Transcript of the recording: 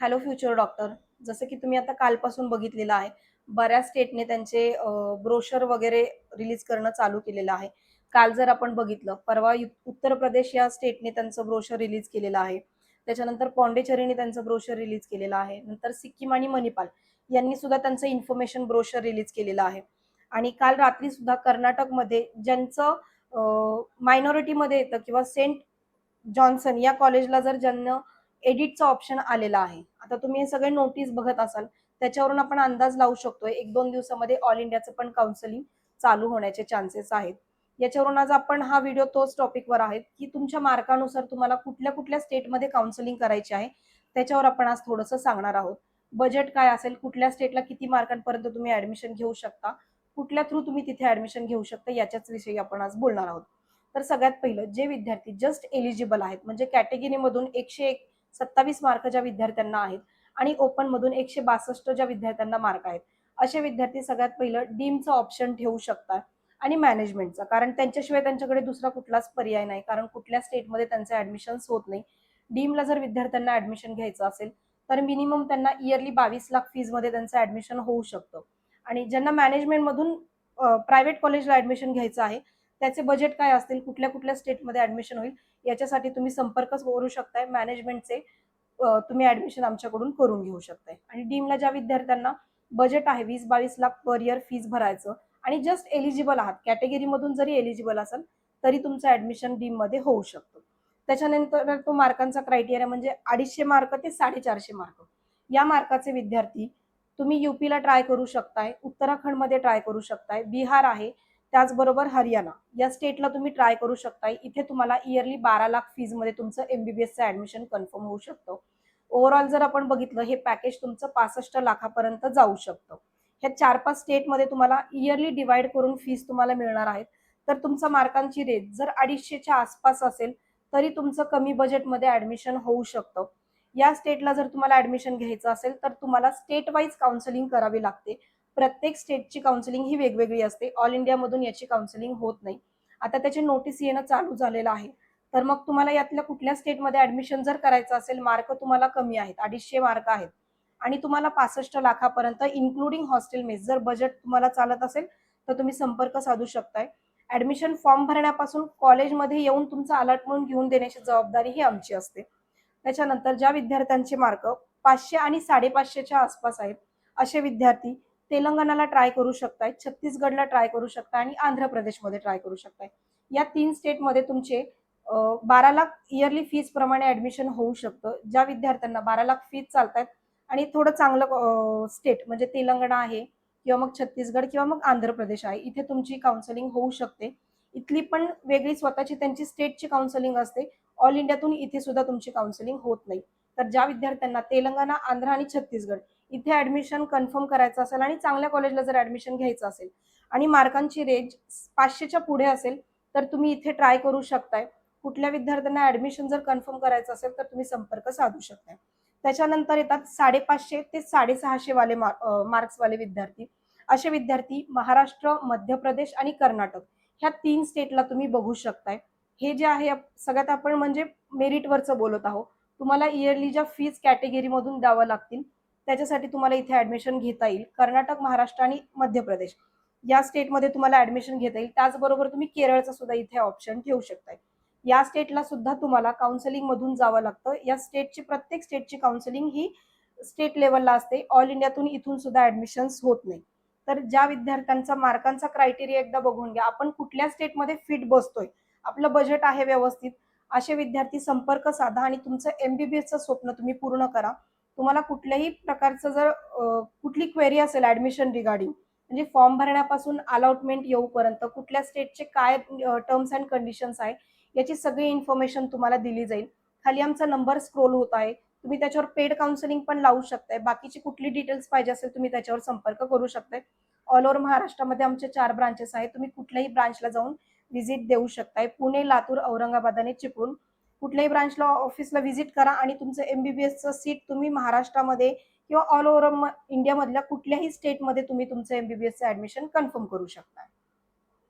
Hello future doctor जसं की तुम्ही आता कालपासून बघितलेलं आहे बऱ्याच स्टेटने त्यांचे ब्रोशर वगैरे रिलीज करणं चालू केलेलं आहे. काल जर आपण बघितलं परवा यु- उत्तर प्रदेश या स्टेटने त्यांचं ब्रोशर रिलीज केलेलं आहे. त्याच्यानंतर पॉंडेचेरीने त्यांचं ब्रोशर रिलीज केलेलं आहे. नंतर सिक्कीम आणि मणिपाल यांनी सुद्धा त्यांचं इन्फॉर्मेशन ब्रोशर रिलीज केलेलं आहे. आणि काल रात्री सुद्धा कर्नाटकमध्ये ज्यांचं मायनॉरिटीमध्ये येतं किंवा सेंट जॉन्सन या कॉलेजला जर ज्यांना एडिटचा ऑप्शन आलेला आहे. आता तुम्ही हे सगळे नोटीस बघत असाल त्याच्यावरून आपण अंदाज लावू शकतोय. एक दोन दिवसामध्ये ऑल इंडियाचं पण काउन्सिलिंग चालू होण्याचे चान्सेस आहेत. याच्यावरून आज आपण हा व्हिडिओ तोच टॉपिकवर आहे की तुमच्या मार्कानुसार तुम्हाला कुठल्या कुठल्या स्टेटमध्ये काउन्सिलिंग करायची आहे त्याच्यावर आपण आज थोडंसं सांगणार आहोत. बजेट काय असेल कुठल्या स्टेटला किती मार्कांपर्यंत तुम्ही ऍडमिशन घेऊ शकता कुठल्या थ्रू तुम्ही तिथे ऍडमिशन घेऊ शकता याच्याच विषयी आपण आज बोलणार आहोत. तर सगळ्यात पहिलं जे विद्यार्थी जस्ट एलिजिबल आहेत म्हणजे कॅटेगरीमधून एकशे एक सत्तावीस मार्क ज्या विद्यार्थ्यांना आहेत आणि ओपन मधून एकशे बासष्ट ज्या विद्यार्थ्यांना मार्क आहेत. असे विद्यार्थी सगळ्यात पहिलं डीमचं ऑप्शन ठेवू शकतात आणि मॅनेजमेंटचा कारण त्यांच्याशिवाय त्यांच्याकडे दुसरा कुठलाच पर्याय नाही. कारण कुठल्या स्टेटमध्ये त्यांचे ऍडमिशन्स होत नाही. डीमला जर विद्यार्थ्यांना ऍडमिशन घ्यायचं असेल तर मिनिमम त्यांना इयरली बावीस लाख फीजमध्ये त्यांचं ऍडमिशन होऊ शकतं. आणि ज्यांना मॅनेजमेंटमधून प्रायव्हेट कॉलेजला ऍडमिशन घ्यायचं आहे त्याचे बजेट काय असतील? कुठल्या कुठल्या स्टेटमध्ये ऍडमिशन होईल? याच्यासाठी तुम्ही संपर्क करू शकताय. मॅनेजमेंटचे तुम्ही ऍडमिशन आमच्याकडून करून घेऊ शकताय. आणि डीमला ज्या विद्यार्थ्यांना बजेट आहे वीस बावीस लाख पर इयर फीज भरायचं आणि जस्ट एलिजिबल आहात कॅटेगरीमधून जरी एलिजिबल असाल तरी तुमचं ऍडमिशन डीममध्ये होऊ शकतो. त्याच्यानंतर तो मार्कांचा क्रायटेरिया म्हणजे अडीचशे मार्क ते साडेचारशे मार्क. या मार्काचे विद्यार्थी तुम्ही युपीला ट्राय करू शकताय उत्तराखंडमध्ये ट्राय करू शकताय बिहार आहे त्याचबरोबर हरियाणा. या स्टेटला तुम्ही ट्राय करू शकताय. इथे तुम्हाला इयरली बारा लाख फीजमध्ये तुमचं एमबीबीएसचं ऍडमिशन कन्फर्म होऊ शकतं. ओव्हरऑल जर आपण बघितलं हे पॅकेज तुमचं पासष्ट लाखापर्यंत जाऊ शकतं. ह्या चार पाच स्टेटमध्ये तुम्हाला इयरली डिवाइड करून फीस तुम्हाला मिळणार आहेत. तर तुमचा मार्कांची रेट जर अडीचशेच्या आसपास असेल तरी तुमचं कमी बजेटमध्ये ऍडमिशन होऊ शकतं. या स्टेटला जर तुम्हाला ऍडमिशन घ्यायचं असेल तर तुम्हाला स्टेट वाईज काउन्सिलिंग करावी लागते. प्रत्येक स्टेटची काउन्सिलिंग ही वेगवेगळी असते. ऑल इंडियामधून याची काउन्सिलिंग होत नाही. आता त्याचे नोटीस येणं चालू झालेलं आहे. तर मग तुम्हाला यातल्या कुठल्या स्टेटमध्ये ऍडमिशन जर करायचं असेल मार्क तुम्हाला कमी आहेत. अडीचशे मार्क आहेत. आणि तुम्हाला पासष्ट लाखापर्यंत इन्क्लुडिंग हॉस्टेल मेस जर बजेट तुम्हाला चालत असेल तर तुम्ही संपर्क साधू शकताय. ऍडमिशन फॉर्म भरण्यापासून कॉलेजमध्ये येऊन तुमचा अलॉटमेंट घेऊन देण्याची जबाबदारी ही आमची असते. त्याच्यानंतर ज्या विद्यार्थ्यांचे मार्क पाचशे आणि साडेपाचशेच्या आसपास आहेत असे विद्यार्थी तेलंगणाला ट्राय करू शकताय छत्तीसगडला ट्राय करू शकताय आणि आंध्र प्रदेशमध्ये ट्राय करू शकताय. या तीन स्टेटमध्ये तुमचे बारा लाख इयरली फीज प्रमाणे ऍडमिशन होऊ शकतं. ज्या विद्यार्थ्यांना बारा लाख फीज चालतात आणि थोडं चांगलं स्टेट म्हणजे तेलंगणा आहे किंवा मग छत्तीसगड किंवा मग आंध्र प्रदेश आहे इथे तुमची काउन्सिलिंग होऊ शकते. इथली पण वेगळी स्वतःची त्यांची स्टेटची काउन्सिलिंग असते. ऑल इंडियातून इथे सुद्धा तुमची काउन्सिलिंग होत नाही. तर ज्या विद्यार्थ्यांना तेलंगणा आंध्र आणि छत्तीसगड इथे ऍडमिशन कन्फर्म करायचं असेल आणि चांगल्या कॉलेजला जर ऍडमिशन घ्यायचं असेल आणि मार्कांची रेंज पाचशेच्या पुढे असेल तर तुम्ही इथे ट्राय करू शकताय. कुठल्या विद्यार्थ्यांना ऍडमिशन जर कन्फर्म करायचं असेल तर तुम्ही संपर्क साधू शकताय. त्याच्यानंतर येतात साडेपाचशे ते साडेसहाशे वाले मार्क्स वाले विद्यार्थी. असे विद्यार्थी महाराष्ट्र मध्य प्रदेश आणि कर्नाटक ह्या तीन स्टेटला तुम्ही बघू शकताय. हे जे आहे सगळ्यात आपण म्हणजे मेरिटवरचं बोलत आहोत. तुम्हाला इयरली ज्या फीज कॅटेगरीमधून द्यावं लागतील त्याच्यासाठी तुम्हाला इथे ऍडमिशन घेता येईल. कर्नाटक महाराष्ट्र आणि मध्य प्रदेश. या स्टेटमध्ये तुम्हाला ऍडमिशन घेता येईल. त्याचबरोबर तुम्ही केरळचा सुद्धा इथे ऑप्शन ठेवू शकताय. या स्टेटला सुद्धा तुम्हाला काउन्सिलिंग मधून जावं लागतं. या स्टेटची प्रत्येक स्टेटची काउन्सिलिंग ही स्टेट लेवलला असते. ऑल इंडियातून इथून सुद्धा ऍडमिशन्स होत नाही. तर ज्या विद्यार्थ्यांचा मार्कांचा क्रायटेरिया एकदा बघून घ्या. आपण कुठल्या स्टेटमध्ये फिट बसतोय? आपलं बजेट आहे व्यवस्थित. असे विद्यार्थी संपर्क साधा आणि तुमचं एमबीबीएसचं स्वप्न तुम्ही पूर्ण करा. तुम्हाला कुठल्याही प्रकारचं जर कुठली क्वेरी असेल ऍडमिशन रिगार्डिंग म्हणजे फॉर्म भरण्यापासून अलॉटमेंट येऊपर्यंत कुठल्या स्टेटचे काय टर्म्स अँड कंडिशन्स आहे याची सगळी इन्फॉर्मेशन तुम्हाला दिली जाईल. खाली आमचा नंबर स्क्रोल होत आहे. तुम्ही त्याच्यावर पेड काउन्सिलिंग पण लावू शकताय. बाकीची कुठली डिटेल्स पाहिजे असेल तुम्ही त्याच्यावर संपर्क करू शकताय. ऑल ओव्हर महाराष्ट्रामध्ये आमचे चार ब्रांचेस आहेत. तुम्ही कुठल्याही ब्रांचला जाऊन व्हिजिट देऊ शकताय. पुणे लातूर औरंगाबाद आणि चिपळूण. कुठल्याही ब्रांचला ऑफिसला व्हिजिट करा आणि तुमचं एमबीबीएसचं सीट तुम्ही महाराष्ट्रामध्ये किंवा ऑल ओव्हर इंडियामधल्या कुठल्याही स्टेटमध्ये तुम्ही तुमचं एमबीबीएसचं ऍडमिशन कन्फर्म करू शकता.